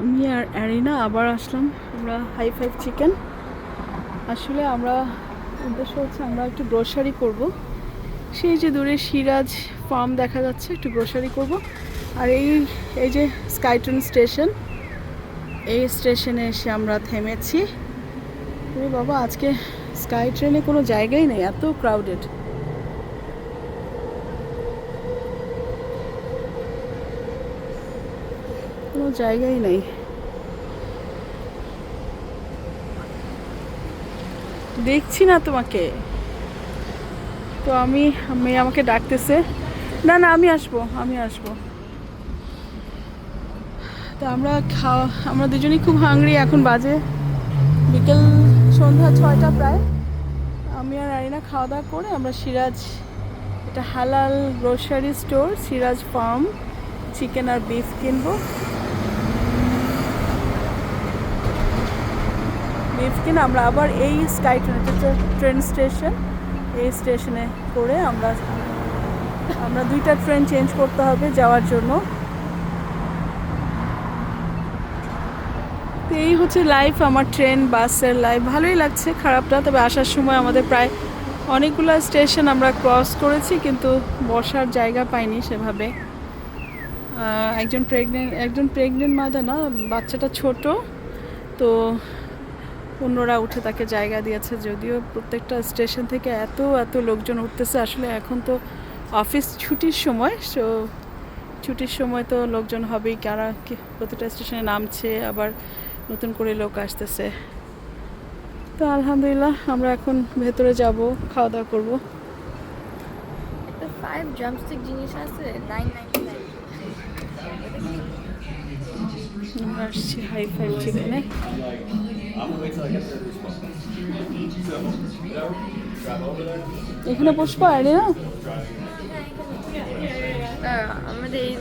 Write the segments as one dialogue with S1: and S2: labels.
S1: আমি আর অ্যারিনা আবার আসলাম। আমরা হাই ফাইভ চিকেন আসলে আমরা, উদ্দেশ্য হচ্ছে আমরা একটু গ্রোসারি করব। সেই যে দূরে সিরাজ ফার্ম দেখা যাচ্ছে, একটু গ্রোসারি করব। আর এই এই যে স্কাইটন স্টেশন এই স্টেশনে এসে আমরা থেমেছি। বাবা, আজকে স্কাই ট্রেনে কোনো জায়গাই নেই, এত ক্রাউডেড কোনো জায়গাই নেই। দেখছি না তোমাকে। তো আমি, মেয়ে আমাকে ডাকতেছে। না না, আমি আসব আমি আসব। তো আমরা খাওয়া, আমরা দুজনেই খুব হাংরি এখন বাজে বিকেল সন্ধ্যা ছয়টা প্রায়। আমি আর আরিনা খাওয়া দাওয়া করে আমরা সিরাজ, এটা হালাল grocery store Siraj farm chicken আর বিফ কিনবো। বিফ কিনে, আমরা আবার এই স্কাই ট্রেন ট্রেন স্টেশন, এই স্টেশনে করে আমরা আমরা দুইটা ট্রেন চেঞ্জ করতে হবে যাওয়ার জন্য। তো এই হচ্ছে লাইফ আমার ট্রেন, বাসের লাইফ ভালোই লাগছে, খারাপটা, তবে আসার সময় আমাদের প্রায় অনেকগুলো স্টেশন আমরা ক্রস করেছি, কিন্তু বসার জায়গা পাইনি সেভাবে। একজন প্রেগনেন্ট একজন প্রেগনেন্ট মাদা না, বাচ্চাটা ছোট, তো অন্যরা উঠে তাকে জায়গা দিয়েছে যদিও প্রত্যেকটা স্টেশন থেকে এত এত লোকজন উঠতেছে। আসলে এখন তো অফিস ছুটির সময় সো ছুটির সময় তো লোকজন হবেই। কারা প্রতিটা স্টেশনে নামছে আবার নতুন করে লোক আসতেছে। তো আলহামদুলিল্লাহ আমরা এখন ভেতরে যাব খাওয়া দাওয়া করব।
S2: একটা ফাইভ ড্রামস্টিক জিনিস আছে নাইন নাইনটি নাইন
S1: আমরা আসছি হাই ফাইভ চিকেনে এখানে বসবো আরে না
S2: আমাদের এই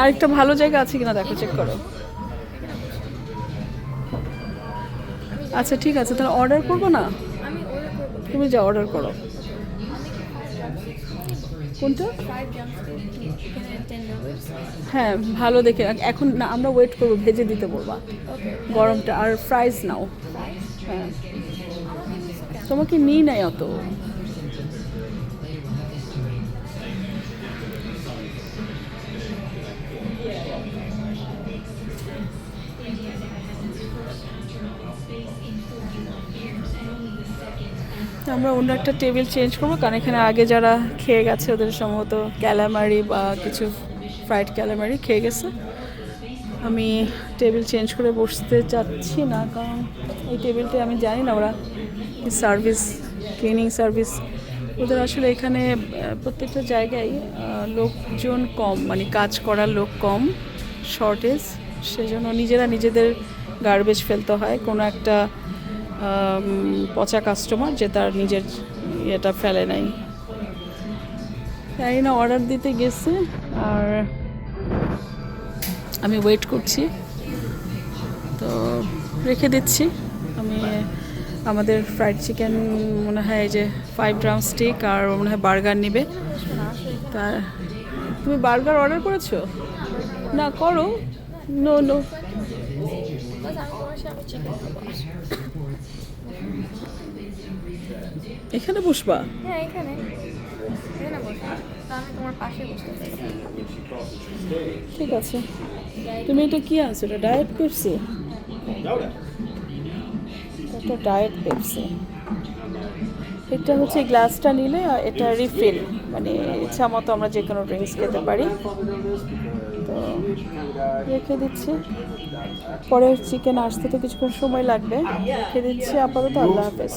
S1: আরেকটা ভালো জায়গা আছে কিনা দেখো চেক করো। আচ্ছা ঠিক আছে তাহলে অর্ডার করব না? তুমি যা অর্ডার করো। কোনটা? হ্যাঁ ভালো দেখে এখন না আমরা ওয়েট করব ভেজে দিতে বলবা। গরমটা আর ফ্রাইস নাও। হ্যাঁ। তোমাকে নিই নাই অত? আমরা অন্য একটা টেবিল চেঞ্জ করব, কারণ এখানে আগে যারা খেয়ে গেছে ওদের সম্ভবত ক্যালামারি বা কিছু ফ্রাইড ক্যালামারি খেয়ে গেছে। আমি টেবিল চেঞ্জ করে বসতে চাচ্ছি না, কারণ এই টেবিলটা আমি জানি না ওরা সার্ভিস ক্লিনিং সার্ভিস ওদের আসলে এখানে প্রত্যেকটা জায়গায় লোকজন কম মানে কাজ করার লোক কম শর্টেজ সেজন্য নিজেরা নিজেদের গার্বেজ ফেলতে হয়। কোনো একটা পচা কাস্টমার যে তার নিজের ইয়েটা ফেলে নাই। তাই না অর্ডার দিতে গেছে, আর আমি ওয়েট করছি। তো রেখে দিচ্ছি। আমি আমাদের ফ্রাইড চিকেন মনে হয় যে ফাইভ ড্রাম স্টিক আর মনে হয় বার্গার নেবে। তা, তুমি বার্গার অর্ডার করেছ? না, করো। নো নো
S2: বাস আমি চিকেন
S1: এখানে বসবা?
S2: হ্যাঁ এখানে। এখানে বসো আমি তোমার পাশে বসতে
S1: ঠিক আছে। তুমি এটা কি আনছো? এটা ডায়েট পেপসি? এটা ডায়েট পেপসি। এটা হচ্ছে গ্লাসটা নিলে আর এটা রিফিল। মানে ইচ্ছা মতো আমরা যে কোনো ড্রিঙ্কস খেতে পারি। তো রেখে দিচ্ছি। পরে চিকেন আসতে তো কিছুক্ষণ সময় লাগবে। রেখে দিচ্ছি। আপাতত আল্লাহ হাফেজ।